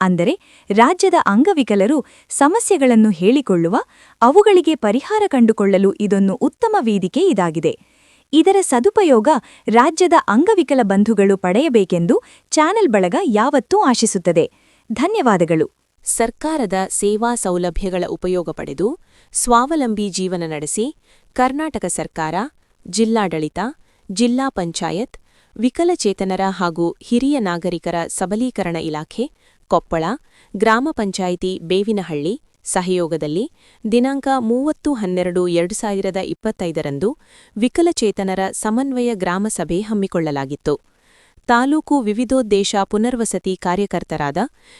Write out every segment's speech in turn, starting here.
ಅಂದರೆ ರಾಜ್ಯದ ಅಂಗವಿಕಲರು ಸಮಸ್ಯೆಗಳನ್ನು ಹೇಳಿಕೊಳ್ಳುವ, ಅವುಗಳಿಗೆ ಪರಿಹಾರ ಕಂಡುಕೊಳ್ಳಲು ಇದೊಂದು ಉತ್ತಮ ವೇದಿಕೆ ಇದಾಗಿದೆ. ಇದರ ಸದುಪಯೋಗ ರಾಜ್ಯದ ಅಂಗವಿಕಲ ಬಂಧುಗಳು ಪಡೆಯಬೇಕೆಂದು ಚಾನೆಲ್ ಬಳಗ ಯಾವತ್ತೂ ಆಶಿಸುತ್ತದೆ. ಧನ್ಯವಾದಗಳು. ಸರ್ಕಾರದ ಸೇವಾ ಸೌಲಭ್ಯಗಳ ಉಪಯೋಗ ಪಡೆದು ಸ್ವಾವಲಂಬಿ ಜೀವನ ನಡೆಸಿ ಕರ್ನಾಟಕ ಸರ್ಕಾರ, ಜಿಲ್ಲಾಡಳಿತ, ಜಿಲ್ಲಾ ಪಂಚಾಯತ್, ವಿಕಲಚೇತನರ ಹಾಗೂ ಹಿರಿಯ ನಾಗರಿಕರ ಸಬಲೀಕರಣ ಇಲಾಖೆ ಕೊಪ್ಪಳ, ಗ್ರಾಮ ಪಂಚಾಯಿತಿ ಬೇವಿನಹಳ್ಳಿ, ಸಹಯೋಗದಲ್ಲಿ ದಿನಾಂಕ ಮೂವತ್ತು ಹನ್ನೆರಡು ಎರಡು ಸಾವಿರದ ಇಪ್ಪತ್ತೈದರಂದು ವಿಕಲಚೇತನರ ಸಮನ್ವಯ ಗ್ರಾಮ ಸಭೆ ಹಮ್ಮಿಕೊಳ್ಳಲಾಗಿತ್ತು. ತಾಲೂಕು ವಿವಿಧೋದ್ದೇಶ ಪುನರ್ವಸತಿ ಕಾರ್ಯಕರ್ತರಾದ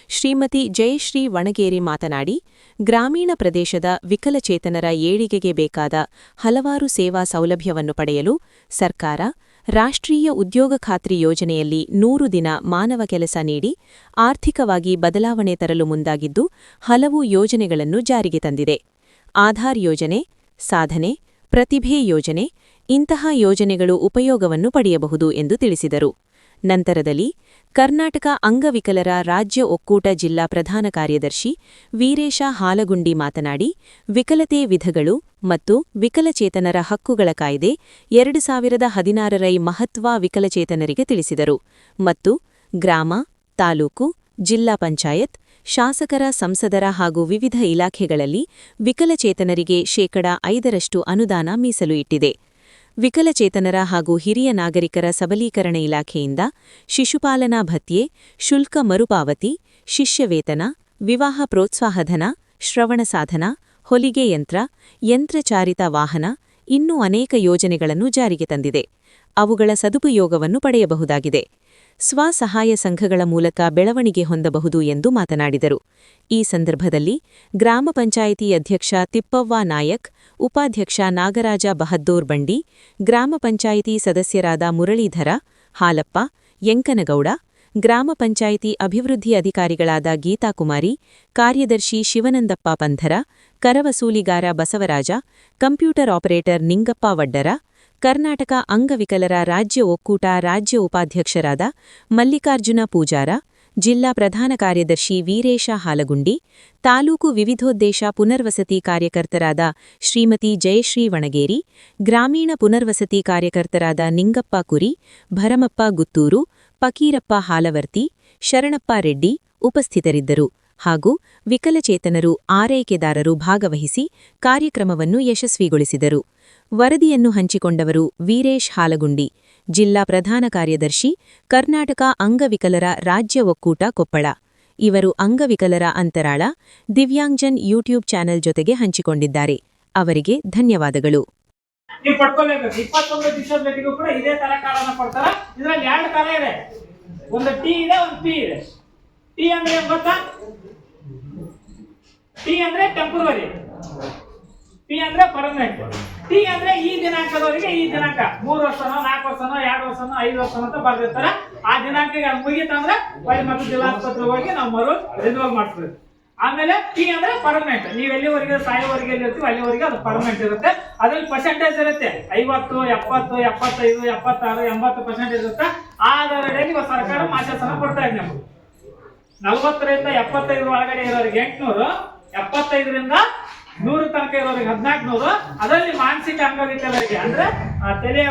ಶ್ರೀಮತಿ ಜಯಶ್ರೀ ವಣಗೇರಿ ಮಾತನಾಡಿ, ಗ್ರಾಮೀಣ ಪ್ರದೇಶದ ವಿಕಲಚೇತನರ ಏಳಿಗೆಗೆ ಬೇಕಾದ ಹಲವಾರು ಸೇವಾ ಸೌಲಭ್ಯವನ್ನು ಪಡೆಯಲು ಸರ್ಕಾರ ರಾಷ್ಟ್ರೀಯ ಉದ್ಯೋಗ ಖಾತ್ರಿ ಯೋಜನೆಯಲ್ಲಿ ನೂರು ದಿನ ಮಾನವ ಕೆಲಸ ನೀಡಿ ಆರ್ಥಿಕವಾಗಿ ಬದಲಾವಣೆ ತರಲು ಮುಂದಾಗಿದ್ದು ಹಲವು ಯೋಜನೆಗಳನ್ನು ಜಾರಿಗೆ ತಂದಿದೆ. ಆಧಾರ್ ಯೋಜನೆ, ಸಾಧನೆ, ಪ್ರತಿಭೆ ಯೋಜನೆ, ಇಂತಹ ಯೋಜನೆಗಳು ಉಪಯೋಗವನ್ನು ಪಡೆಯಬಹುದು ಎಂದು ತಿಳಿಸಿದರು. ನಂತರದಲ್ಲಿ ಕರ್ನಾಟಕ ಅಂಗವಿಕಲರ ರಾಜ್ಯ ಒಕ್ಕೂಟ ಜಿಲ್ಲಾ ಪ್ರಧಾನ ಕಾರ್ಯದರ್ಶಿ ವೀರೇಶ ಹಾಲಗುಂಡಿ ಮಾತನಾಡಿ, ವಿಕಲತೆ ವಿಧಗಳು ಮತ್ತು ವಿಕಲಚೇತನರ ಹಕ್ಕುಗಳ ಕಾಯ್ದೆ ಎರಡು ಸಾವಿರದ ಹದಿನಾರರೈ ಮಹತ್ವ ವಿಕಲಚೇತನರಿಗೆ ತಿಳಿಸಿದರು ಮತ್ತು ಗ್ರಾಮ, ತಾಲೂಕು, ಜಿಲ್ಲಾ ಪಂಚಾಯತ್, ಶಾಸಕರ, ಸಂಸದರ ಹಾಗೂ ವಿವಿಧ ಇಲಾಖೆಗಳಲ್ಲಿ ವಿಕಲಚೇತನರಿಗೆ ಶೇಕಡ ಐದರಷ್ಟು ಅನುದಾನ ಮೀಸಲು ಇಟ್ಟಿದೆ. ವಿಕಲಚೇತನರ ಹಾಗೂ ಹಿರಿಯ ನಾಗರಿಕರ ಸಬಲೀಕರಣ ಇಲಾಖೆಯಿಂದ ಶಿಶುಪಾಲನಾ ಭತ್ಯೆ, ಶುಲ್ಕ ಮರುಪಾವತಿ, ಶಿಷ್ಯವೇತನ, ವಿವಾಹ ಪ್ರೋತ್ಸಾಹಧನ, ಶ್ರವಣ ಸಾಧನ, ಹೊಲಿಗೆ ಯಂತ್ರ, ಯಂತ್ರಚಾರಿತ ವಾಹನ, ಇನ್ನೂ ಅನೇಕ ಯೋಜನೆಗಳನ್ನು ಜಾರಿಗೆ ತಂದಿದೆ. ಅವುಗಳ ಸದುಪಯೋಗವನ್ನು ಪಡೆಯಬಹುದಾಗಿದೆ. ಸ್ವಸಹಾಯ ಸಂಘಗಳ ಮೂಲಕ ಬೆಳವಣಿಗೆ ಹೊಂದಬಹುದು ಎಂದು ಮಾತನಾಡಿದರು. ಈ ಸಂದರ್ಭದಲ್ಲಿ ಗ್ರಾಮ ಪಂಚಾಯಿತಿ ಅಧ್ಯಕ್ಷ ತಿಪ್ಪವ್ವ ನಾಯಕ್, ಉಪಾಧ್ಯಕ್ಷ ನಾಗರಾಜ ಬಹದ್ದೂರ್ ಬಂಡಿ, ಗ್ರಾಮ ಪಂಚಾಯಿತಿ ಸದಸ್ಯರಾದ ಮುರಳೀಧರ, ಹಾಲಪ್ಪ ಯಂಕನಗೌಡ ಗ್ರಾಮ ಪಂಚಾಯಿತಿ ಅಭಿವೃದ್ಧಿ ಅಧಿಕಾರಿಗಳಾದ ಗೀತಾಕುಮಾರಿ, ಕಾರ್ಯದರ್ಶಿ ಶಿವನಂದಪ್ಪ ಪಂಧರ, ಕರವಸೂಲಿಗಾರ ಬಸವರಾಜ, ಕಂಪ್ಯೂಟರ್ ಆಪರೇಟರ್ ನಿಂಗಪ್ಪ ವಡ್ಡರ ಕರ್ನಾಟಕ ಅಂಗವಿಕಲರ ರಾಜ್ಯ ಒಕ್ಕೂಟ ರಾಜ್ಯ ಉಪಾಧ್ಯಕ್ಷರಾದ ಮಲ್ಲಿಕಾರ್ಜುನ ಪೂಜಾರ, ಜಿಲ್ಲಾ ಪ್ರಧಾನ ಕಾರ್ಯದರ್ಶಿ ವೀರೇಶ ಹಾಲಗುಂಡಿ, ತಾಲೂಕು ವಿವಿಧೋದ್ದೇಶ ಪುನರ್ವಸತಿ ಕಾರ್ಯಕರ್ತರಾದ ಶ್ರೀಮತಿ ಜಯಶ್ರೀ ವಣಗೇರಿ, ಗ್ರಾಮೀಣ ಪುನರ್ವಸತಿ ಕಾರ್ಯಕರ್ತರಾದ ನಿಂಗಪ್ಪ ಕುರಿ, ಭರಮಪ್ಪ ಗುತ್ತೂರು ಪಕೀರಪ್ಪ ಹಾಲವರ್ತಿ, ಶರಣಪ್ಪ ರೆಡ್ಡಿ ಉಪಸ್ಥಿತರಿದ್ದರು. ಹಾಗೂ ವಿಕಲಚೇತನರು, ಆರೈಕೆದಾರರು ಭಾಗವಹಿಸಿ ಕಾರ್ಯಕ್ರಮವನ್ನು ಯಶಸ್ವಿಗೊಳಿಸಿದರು. ವರದಿಯನ್ನು ಹಂಚಿಕೊಂಡವರು ವೀರೇಶ್ ಹಾಲಗುಂಡಿ, ಜಿಲ್ಲಾ ಪ್ರಧಾನ ಕಾರ್ಯದರ್ಶಿ, ಕರ್ನಾಟಕ ಅಂಗವಿಕಲರ ರಾಜ್ಯ ಒಕ್ಕೂಟ ಕೊಪ್ಪಳ. ಇವರು ಅಂಗವಿಕಲರ ಅಂತರಾಳ ದಿವ್ಯಾಂಗ್ಜನ್ ಯೂಟ್ಯೂಬ್ ಚಾನೆಲ್ ಜೊತೆಗೆ ಹಂಚಿಕೊಂಡಿದ್ದಾರೆ. ಅವರಿಗೆ ಧನ್ಯವಾದಗಳು. ನೀವು ಕೂಡ ತರ ಕೊಡ್ತಾರ. ಇದ್ರಲ್ಲಿ ಎರಡು ಇದೆ. ಒಂದು ಟಿ ಇದೆ, ಒಂದು ಪಿ ಇದೆ. ಅಂದ್ರೆ ಗೊತ್ತಾ? ಟಿ ಅಂದ್ರೆ ಟೆಂಪರರಿ ಅಂದ್ರೆ ಪರ್ಮನೆಂಟ್ ಟಿ ಅಂದ್ರೆ ಈ ದಿನಾಂಕದವರೆಗೆ ಈ ದಿನಾಂಕ. ಮೂರು ವರ್ಷನೋ, ನಾಲ್ಕು ವರ್ಷನೋ, ಎರಡು ವರ್ಷನೋ, ಐದು ವರ್ಷನೋ ಅಂತ ಬರ್ದಿರ್ತಾರ. ಆ ಅದು ಮುಗೀತಂದ್ರೆ ಜಿಲ್ಲಾ ಜಿಲ್ಲಾಸ್ಪತ್ರೆಗೆ ಹೋಗಿ ನಾವು ಮರು ರಿನ್ಯೂವಲ್ ಮಾಡಿಸ್ಬೇಕು ಆಮೇಲೆ ಟಿ ಅಂದ್ರೆ ಪರ್ಮನೆಂಟ್ ನೀವು ಎಲ್ಲಿವರೆಗೆ ಸಾಯೋವರೆಗೆ ಎಲ್ಲಿರ್ತೀವಿ ಅಲ್ಲಿವರೆಗೆ ಅದು ಪರ್ಮನೆಂಟ್ ಇರುತ್ತೆ. ಅದ್ರಲ್ಲಿ ಪರ್ಸೆಂಟೇಜ್ ಇರುತ್ತೆ. ಐವತ್ತು, ಎಪ್ಪತ್ತು, ಎಪ್ಪತ್ತೈದು, ಎಪ್ಪತ್ತಾರು, ಎಂಬತ್ತು ಪರ್ಸೆಂಟೇಜ್ ಇರುತ್ತೆ. ಆಧಾರದಲ್ಲಿ ಇವತ್ತು ಸರ್ಕಾರ ಮಾಸಾಸನ ಕೊಡ್ತಾ ಇದೆ ನಲ್ವತ್ತರಿಂದ ಎಪ್ಪತ್ತೈದು ಒಳಗಡೆ ಇರೋರಿಗೆ ಎಂಟ್ನೂರು, ಎಪ್ಪತ್ತೈದರಿಂದ ನೂರು ತನಕ ಇರೋರಿಗೆ ಹದಿನಾಲ್ಕು ನೂರು. ಅದರಲ್ಲಿ ಮಾನಸಿಕ ಅಂಗವಿಕಲರಿಗೆ ಅಂದ್ರೆ ಆ, ತಲೆ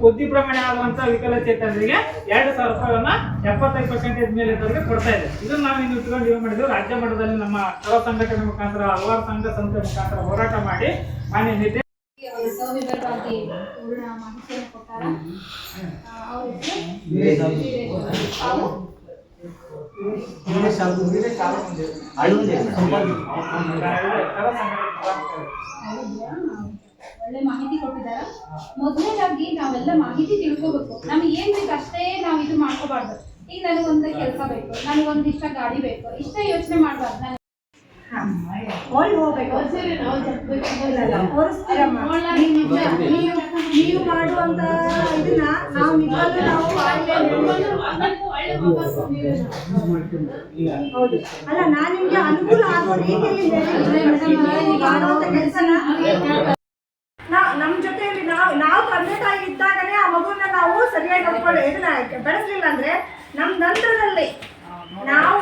ಬುದ್ಧಿ ಪ್ರಮಾಣ ಆಗುವಂತ ವಿಕಲಚೇತನರಿಗೆ ಎರಡು ಸಾವಿರ ರೂಪಾಯಿಯನ್ನ ಎಪ್ಪತ್ತೈದು ಪರ್ಸೆಂಟೇಜ್ ಮೇಲೆ ಇದ್ದವರಿಗೆ ಕೊಡ್ತಾ ಇದೆ. ಇದನ್ನ ನಾವು ಇನ್ನು ಇಟ್ಕೊಂಡು ಇವ್ ಮಾಡಿದ್ರು. ರಾಜ್ಯ ಮಟ್ಟದಲ್ಲಿ ನಮ್ಮ ಸರ್ವ ಸಂಘಟನೆ ಮುಖಾಂತರ ಹಲವಾರು ಸಂಘ ಸಂಸ್ಥೆ ಮುಖಾಂತರ ಹೋರಾಟ ಮಾಡಿ ಮಾನ್ಯ ನಿರ್ದೇಶ ಅವರು ಸವಿವರವಾಗಿ ಪೂರ್ಣ ಮಾಹಿತಿಯನ್ನು ಕೊಟ್ಟಾರ. ಆ, ಒಳ್ಳೆ ಮಾಹಿತಿ ಕೊಟ್ಟಿದ್ದಾರ? ಮೊದಲನೇದಾಗಿ ನಾವೆಲ್ಲ ಮಾಹಿತಿ ತಿಳ್ಕೊಬೇಕು. ನಮ್ಗೆ ಏನ್ ಬೇಕು ಅಷ್ಟೇ ನಾವು ಇದು ಮಾಡ್ಕೋಬಾರ್ದು. ಈಗ ನನಗೊಂದು ಕೆಲಸ ಬೇಕು ನನಗೊಂದು ಇಷ್ಟ ಗಾಡಿ ಬೇಕು ಇಷ್ಟ ಯೋಚನೆ ಮಾಡ್ಬಾರ್ದು. ನಾನು ನೀವು ಮಾಡುವಂತ ಇದನ್ನ ನಾವು ನಿಜವಾಗ್ಲೂ ನಾವು ಅಲ್ಲ, ನಾನು ನಿಮಗೆ ಅನುಕೂಲ ಆಗೋ ರೀತಿಯಲ್ಲಿ ನಮ್ಮ ಜೊತೆಯಲ್ಲಿ ನಾವು ನಾವು ತಂದೆ ತಾಯಿ ಇದ್ದಾಗನೆ ಆ ಮಗುನ ನಾವು ಸರಿಯಾಗಿ ನೋಡ್ಕೊಂಡು ಇದನ್ನ ಬೆಳೆಸ್ಲಿಲ್ಲ ಅಂದ್ರೆ ನಮ್ ನಂತರದಲ್ಲಿ ನಾವು